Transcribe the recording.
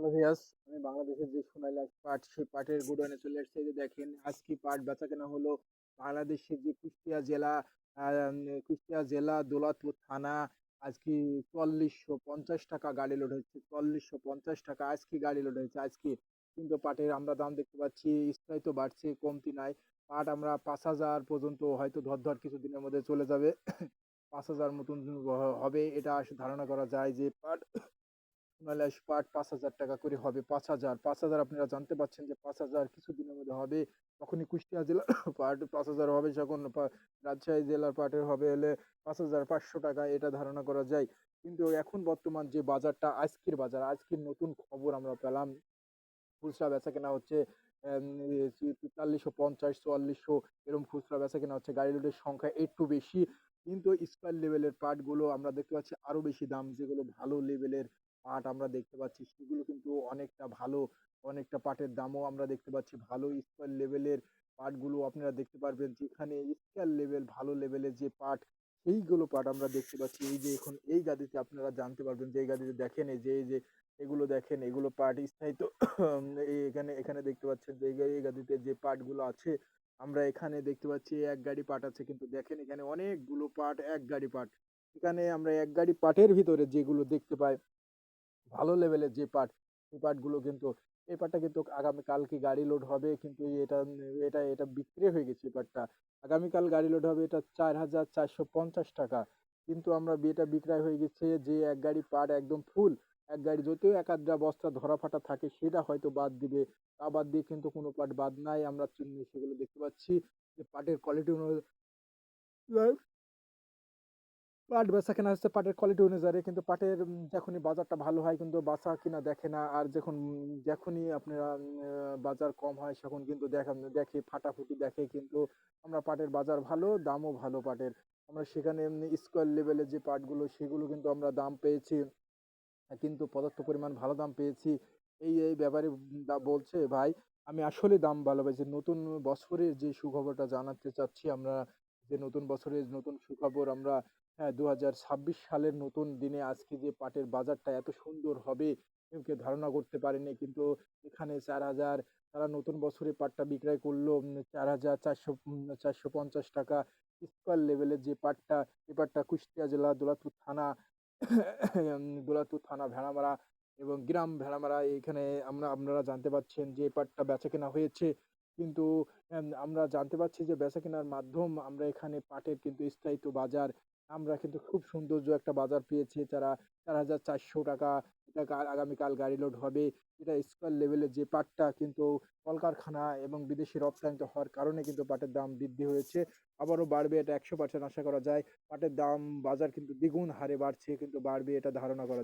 Hello ভিয়াস আমি বাংলাদেশের যে সোনালী পাট, সেই পাটের গুডাউনে চলে এসেছি যে দেখেন, আজকে পাট বেচা কেনা হলো বাংলাদেশের যে কুষ্টিয়া জেলা কুষ্টিয়া জেলা দৌলতপুর থানা। আজকে চল্লিশশো পঞ্চাশ টাকা গাড়ি লোড হচ্ছে, চল্লিশশো পঞ্চাশ টাকা আজকে গাড়ি লোড হয়েছে। আজকে কিন্তু পাটের আমরা দাম দেখতে পাচ্ছি স্থায়িত বাড়ছে, কমতি নাই। পাট আমরা পাঁচ হাজার পর্যন্ত হয়তো ধর ধর কিছুদিনের মধ্যে চলে যাবে। পাঁচ হাজার মতন হবে, এটা ধারণা করা যায় যে পাট আঁশ পাট পাঁচ হাজার টাকা করে হবে, পাঁচ হাজার। পাঁচ হাজার আপনারা জানতে পারছেন যে পাঁচ হাজার কিছুদিনের মধ্যে হবে। তখনই কুষ্টিয়া জেলার পাট পাঁচ হাজার হবে, যখন রাজশাহী জেলার পাটের হবে হলে পাঁচ হাজার পাঁচশো টাকা এটা ধারণা করা যায়। কিন্তু এখন বর্তমান যে বাজারটা, আজকের বাজার, আজকের নতুন খবর আমরা পেলাম। খুচরা বেচা কেনা হচ্ছে তেতাল্লিশশো পঞ্চাশ, চুয়াল্লিশশো, এরকম খুচরা বেচা কেনা হচ্ছে। গাড়ি লোডের সংখ্যা একটু বেশি, কিন্তু স্কোয়ার লেভেলের পাটগুলো আমরা দেখতে পাচ্ছি আরও বেশি দাম, যেগুলো ভালো লেভেলের পাট আমরা দেখতে পাচ্ছি, সেগুলো কিন্তু অনেকটা ভালো, অনেকটা পাটের দামও আমরা দেখতে পাচ্ছি। ভালো স্কোয়ার লেভেলের পাটগুলো আপনারা দেখতে পারবেন, যেখানে স্কোয়ার লেভেল ভালো লেভেলের যে পাট, সেইগুলো পাট আমরা দেখতে পাচ্ছি। এই যে এখন এই গাদিতে আপনারা জানতে পারবেন যে এই গাদিতে দেখেন, এই যে এই যে, এগুলো দেখেন, এগুলো পাট স্থায়িত এখানে এখানে দেখতে পাচ্ছেন যে এই গাদিতে যে পাটগুলো আছে, আমরা এখানে দেখতে পাচ্ছি এক গাড়ি পাট আছে, কিন্তু দেখেন এখানে অনেকগুলো পাট, এক গাড়ি পাট। এখানে আমরা এক গাড়ি পাটের ভিতরে যেগুলো দেখতে পাই ভালো লেভেলের যে পাট সেই পাটগুলো কিন্তু, এই পাটটা কিন্তু আগামী কালকে গাড়ি লোড হবে? কিন্তু এটা এটা এটা বিক্রি হয়ে গেছে এই পাটটা আগামীকাল গাড়ি লোড হবে এটা চার হাজার চারশো পঞ্চাশ টাকা। কিন্তু আমরা এটা বিক্রয় হয়ে গেছে যে এক গাড়ি পাট একদম ফুল এক গাড়ি যদিও এক আধটা বস্তা ধরা ফাটা থাকে সেটা হয়তো বাদ দিবে। তা বাদ দিয়ে কিন্তু কোনো পাট বাদ নাই। আমরা চিহ্ন সেগুলো দেখতে পাচ্ছি যে পাটের কোয়ালিটি অনুযায়ী পাট বেচা কেনা হচ্ছে পাটের কোয়ালিটি অনুযায়ী, কিন্তু পাটের যখনই বাজারটা ভালো হয় কিন্তু বাচা কিনা দেখে না, আর যখন, যখনই আপনারা বাজার কম হয় তখন কিন্তু দেখা, দেখে ফাটাফুটি দেখে কিন্তু আমরা পাটের বাজার ভালো, দামও ভালো পাটের। আমরা সেখানে স্কোয়ার লেভেলের যে পাটগুলো, সেগুলো কিন্তু আমরা দাম পেয়েছি, কিন্তু পদার্থ পরিমাণ ভালো দাম পেয়েছি। এই এই ব্যাপারে বলছে, ভাই, আমি আসলে দাম ভালো পেয়েছি নতুন বছরের যে সুখবরটা জানাতে চাচ্ছি আমরা, যে নতুন বছরের নতুন সুখবর আমরা দু হাজার ছাব্বিশ সালের নতুন দিনে আজকে যে পাটের বাজারটা এত সুন্দর হবে কেউ ধারণা করতে পারেনি। কিন্তু এখানে চার হাজার তারা নতুন বছরে পাটটা বিক্রয় করল চার হাজার চারশো চারশো পঞ্চাশ টাকা স্কোয়ার লেভেলের যে পাটটা এ পাটটা কুষ্টিয়া জেলা দৌলতপুর থানা উম, দৌলতপুর থানা ভেড়ামারা এবং গ্রাম ভেড়ামারা এখানে আমরা আপনারা জানতে পাচ্ছেন যে পাটটা বেচা কেনা হয়েছে। কিন্তু আমরা জানতে পারছি যে বেচা কেনার মাধ্যম আমরা এখানে পাটের কিন্তু স্থায়িত্ব বাজার আমরা কিন্তু খুব সৌন্দর্য একটা বাজার পেয়েছি। তারা চার হাজার চারশো টাকা এটা আগামীকাল গাড়ি লোড হবে। এটা স্কোয়ার লেভেলের যে পাটটা কিন্তু কলকারখানা এবং বিদেশি রপ্তানিত হওয়ার কারণে কিন্তু পাটের দাম বৃদ্ধি হয়েছে। আবারও বাড়বে এটা একশো পার্সেন্ট আশা করা যায়। পাটের দাম বাজার কিন্তু দ্বিগুণ হারে বাড়ছে, কিন্তু বাড়বে এটা ধারণা করা